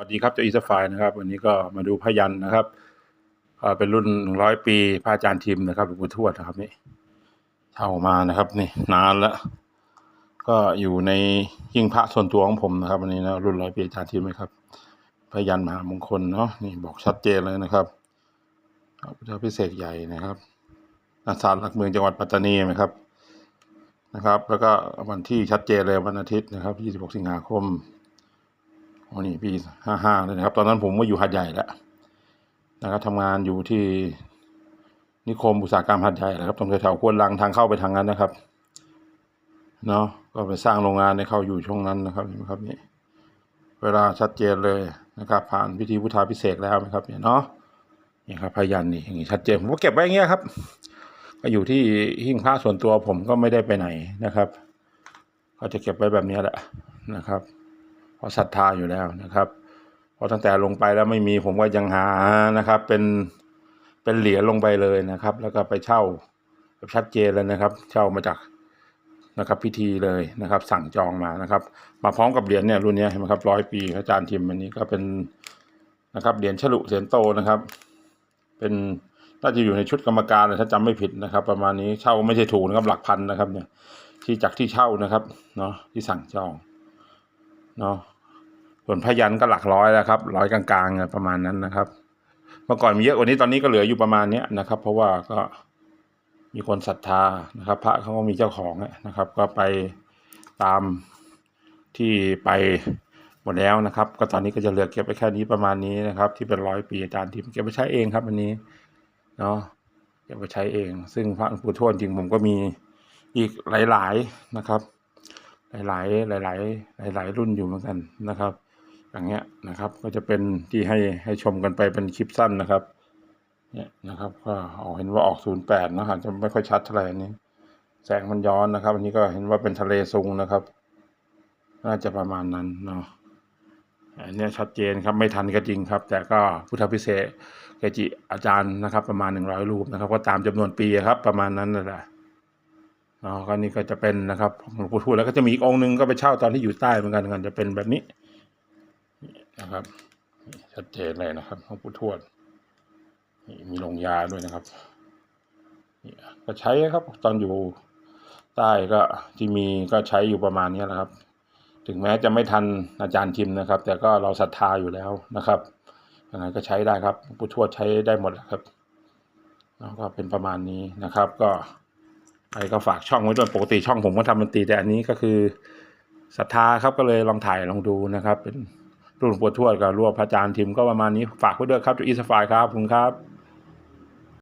สวัสดีครับเจ้าอีสฟายนะครับ วันนี้ก็มาดูพยันนะครับเป็นรุ่นหนึ่งร้อยปีพระอาจารย์ทิมนะครับหลวงปู่ทวดนะครับนี่เช่ามานะครับนี่นานแล้ว ก็อยู่ในหิ้งพระส่วนตัวของผมนะครับวันนี้นะรุ่นร้อยปีอาจารย์ทิมนะครับพยันมหามงคลเนาะนี่บอกชัดเจนเลยนะครับพระพุทธพิเศษใหญ่นะครับอาสารหลักเมืองจังหวัดปัตตานีนะครับนะครับ แล้วก็วันที่ชัดเจนเลยวันอาทิตย์นะครับ 26 สิงหาคม โอ้นี่ปีห้าห้าเลยนะครับ ตอนนั้นผมก็อยู่หัดใหญ่แล้วนะครับทำงานอยู่ที่นิคมอุตสาหกรรมหัดใหญ่นะครับตรงแถวๆควนลังทางเข้าไปทางนั้นนะครับเนาะก็ไปสร้างโรงงานในเข้าอยู่ช่วงนั้นนะครับเห็นไหมครับนี่เวลาชัดเจนเลยนะครับ ผ่านพิธีพุทธาพิเศษแล้วนะครับเนี่ยเนาะนี่ครับพยันนี่อย่างนี้ชัดเจนผมก็เก็บไว้อย่างเงี้ยครับ ก็อยู่ที่หิ้งพระส่วนตัวผมก็ไม่ได้ไปไหนนะครับ ก็จะเก็บไว้แบบนี้แหละนะครับ เพราะศรัทธาอยู่แล้วนะครับเพราะตั้งแต่ลงไปแล้วไม่มีผมก็ยังหานะครับ เป็นเป็นเหรียญลงไปเลยนะครับ แล้วก็ไปเช่าแบบชัดเจนเลยนะครับ เช่ามาจากนะครับพิธีเลยนะครับ สั่งจองมานะครับ มาพร้อมกับเหรียญเนี่ยรุ่นนี้เห็นไหมครับร้อยปีอาจารย์ทิมอันนี้ก็เป็นนะครับเหรียญฉลุเหรียญโตนะครับ เป็นน่าจะอยู่ในชุดกรรมการเลยถ้าจำไม่ผิดนะครับ ประมาณนี้เช่าไม่ใช่ถูกนะครับหลักพันนะครับเนี่ยที่จากที่เช่านะครับเนาะที่สั่งจอง เนาะส่วนพยันก็หลักร้อยแล้วครับร้อยกลางๆประมาณนั้นนะครับ เมื่อก่อนมีเยอะกว่านี้ตอนนี้ก็เหลืออยู่ประมาณเนี้ยนะครับ เพราะว่าก็มีคนศรัทธานะครับ พระเขาก็มีเจ้าของนะครับ ก็ไปตามที่ไปหมดแล้วนะครับ ก็ตอนนี้ก็จะเหลือเก็บไปแค่นี้ประมาณนี้นะครับ ที่เป็นร้อยปีอาจารย์ที่เก็บไปใช้เองครับอันนี้เนาะเก็บไปใช้เอง ซึ่งพระหลวงปู่ทวดจริงผมก็มีอีกหลาย ๆนะครับ หลายๆหลายๆหลายๆรุ่นอยู่เหมือนกันนะครับ อย่างเงี้ยนะครับก็จะเป็นที่ให้ให้ชมกันไปเป็นคลิปสั้นนะครับเนี่ยนะครับก็ออกเห็นว่าออกศูนย์แปดนะฮะจะไม่ค่อยชัดเท่าไหร่นี้ แสงมันย้อนนะครับ อันนี้ก็เห็นว่าเป็นทะเลซุงนะครับ น่าจะประมาณนั้นเนาะอันนี้ชัดเจนครับไม่ทันก็จริงครับ แต่ก็พุทธพิเศษเกจิอาจารย์นะครับ ประมาณหนึ่งร้อยรูปนะครับ ก็ตามจำนวนปีครับประมาณนั้นนั่นแหละ อ๋อก็นี่ก็จะเป็นนะครับหลวงปู่ทวดแล้วก็จะมีอีกองค์หนึ่งก็ไปเช่าตอนที่อยู่ใต้เหมือนกันกันจะเป็นแบบนี้นะครับ ชัดเจนเลยนะครับหลวงปู่ทวดมีลงยาด้วยนะครับนี่ก็ใช้ครับ ตอนอยู่ใต้ก็ที่มีก็ใช้อยู่ประมาณนี้แหละครับ ถึงแม้จะไม่ทันอาจารย์ทิมนะครับ แต่ก็เราศรัทธาอยู่แล้วนะครับยังไงก็ใช้ได้ครับหลวงปู่ทวดใช้ได้หมดแหละครับแล้วก็เป็นประมาณนี้นะครับ ก็ อะไรก็ฝากช่องไว้ด้วยปกติช่องผมก็ทำดนตรีแต่อันนี้ก็คือศรัทธาครับก็เลยลองถ่ายลองดูนะครับ เป็นรุ่นหลวงปู่ทวดกับรวพระอาจารย์ทิมก็ประมาณนี้ฝากไว้ด้วยครับจุอีสฟายครับคุณครับ